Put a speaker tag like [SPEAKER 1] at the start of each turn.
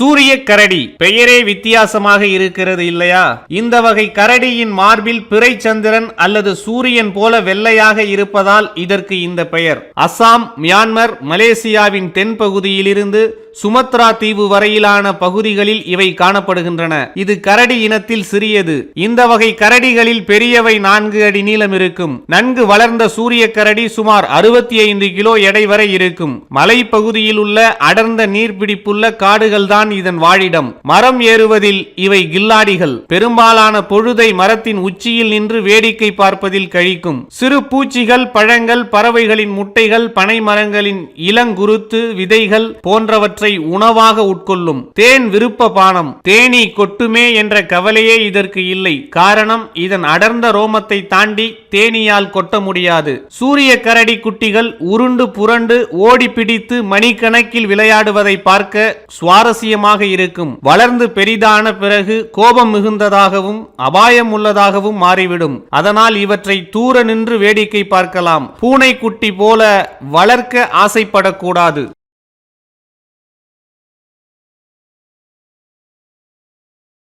[SPEAKER 1] சூரிய கரடி பெயரே வித்தியாசமாக இருக்கிறது இல்லையா? இந்த வகை கரடியின் மார்பில் பிறை சந்திரன் அல்லது சூரியன் போல வெள்ளையாக இருப்பதால் இதற்கு இந்த பெயர். அசாம் மியான்மர் மலேசியாவின் தென்பகுதியிலிருந்து சுமத்ரா தீவு வரையிலான பகுதிகளில் இவை காணப்படுகின்றன. இது கரடி இனத்தில் சிறியது. இந்த வகை கரடிகளில் பெரியவை நான்கு அடி நீளம் இருக்கும். நன்கு வளர்ந்த சூரிய கரடி சுமார் அறுபத்தி ஐந்து கிலோ எடை வரை இருக்கும். மலைப்பகுதியில் உள்ள அடர்ந்த நீர்பிடிப்புள்ள காடுகள் தான் இதன் வாழிடம். மரம் ஏறுவதில் இவை கில்லாடிகள். பெரும்பாலான பொழுதை மரத்தின் உச்சியில் நின்று வேடிக்கை பார்ப்பதில் கழிக்கும். சிறு பூச்சிகள் பழங்கள் பறவைகளின் முட்டைகள் பனை மரங்களின் இளங்குருத்து விதைகள் போன்றவற்றை உணவாக உட்கொள்ளும். தேன் விருப்ப பானம். தேனீ கொட்டுமே என்ற கவலையே இதற்கு இல்லை. காரணம் இதன் அடர்ந்த ரோமத்தை தாண்டி தேனியால் கொட்ட முடியாது. சூரிய கரடி குட்டிகள் உருண்டு புரண்டு ஓடி பிடித்து மணிக்கணக்கில் விளையாடுவதை பார்க்க சுவாரஸ்யம் சுவாரஸ்யமாக இருக்கும். வளர்ந்து பெரிதான பிறகு கோபம் மிகுந்ததாகவும் அபாயம் உள்ளதாகவும் மாறிவிடும். அதனால் இவற்றை தூர நின்று வேடிக்கை பார்க்கலாம். பூனை குட்டி போல வளர்க்க ஆசைப்படக்கூடாது.